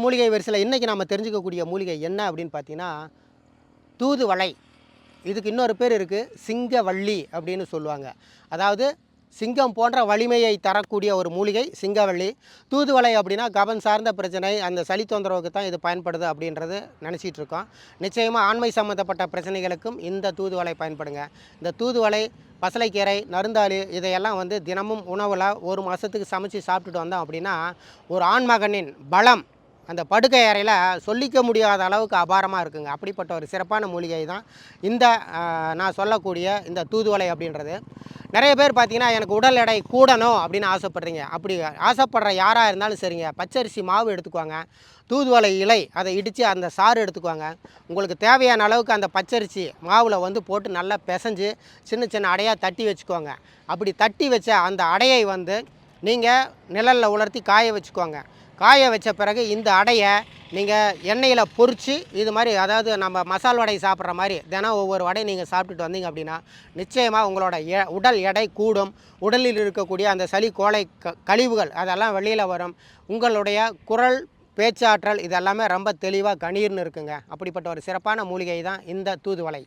மூலிகை வரிசையில் இன்றைக்கி நம்ம தெரிஞ்சுக்கக்கூடிய மூலிகை என்ன அப்படின்னு பார்த்தீங்கன்னா தூதுவளை. இதுக்கு இன்னொரு பேர் இருக்குது சிங்கவள்ளி அப்படின்னு சொல்லுவாங்க. அதாவது சிங்கம் போன்ற வலிமையை தரக்கூடிய ஒரு மூலிகை சிங்கவள்ளி. தூதுவளை அப்படின்னா கபம் சார்ந்த பிரச்சனை அந்த சளி தொந்தரவுக்கு தான் இது பயன்படுது அப்படின்றது நினச்சிட்டு இருக்கோம். நிச்சயமாக ஆண்மை சம்மந்தப்பட்ட பிரச்சனைகளுக்கும் இந்த தூதுவளை பயன்படுங்க. இந்த தூதுவளை பசலைக்கீரை நருந்தாளி இதையெல்லாம் வந்து தினமும் உணவில் ஒரு மாதத்துக்கு சமைச்சு சாப்பிட்டுட்டு வந்தோம் அப்படின்னா ஒரு ஆண்மகனின் பலம் அந்த படுக்கை அறையில் சொல்லிக்க முடியாத அளவுக்கு அபாரமாக இருக்குங்க. அப்படிப்பட்ட ஒரு சிறப்பான மூலிகை தான். இந்த நான் சொல்லக்கூடிய இந்த தூதுவளை அப்படின்றது. நிறைய பேர் பார்த்தீங்கன்னா எனக்கு உடல் எடை கூடணும் அப்படின்னு ஆசைப்படுறீங்க. அப்படி ஆசைப்படுற யாராக இருந்தாலும் சரிங்க. பச்சரிசி மாவு எடுத்துக்குவாங்க. தூதுவளை இலை அதை இடித்து அந்த சாறு எடுத்துக்குவாங்க. உங்களுக்கு தேவையான அளவுக்கு அந்த பச்சரிசி மாவில் வந்து போட்டு நல்லா பிசைஞ்சு சின்ன சின்ன அடையாக தட்டி வச்சுக்கோங்க. அப்படி தட்டி வச்ச அந்த அடையை வந்து நீங்கள் நிழலில் உலர்த்தி காய வச்சுக்கோங்க. காய வச்ச பிறகு இந்த அடையை நீங்கள் எண்ணெயில் பொறிச்சு இது மாதிரி அதாவது நம்ம மசால் வடை சாப்பிட்ற மாதிரி தினம் ஒவ்வொரு வடையை நீங்கள் சாப்பிட்டுட்டு வந்தீங்க அப்படின்னா நிச்சயமாக உங்களோட எ உடல் எடை கூடும். உடலில் இருக்கக்கூடிய அந்த சளி கோலை க கழிவுகள் அதெல்லாம் வெளியில் வரும். உங்களுடைய குரல் பேச்சாற்றல் இதெல்லாமே ரொம்ப தெளிவாக கணீர்னு இருக்குங்க. அப்படிப்பட்ட ஒரு சிறப்பான மூலிகை தான் இந்த தூதுவளை.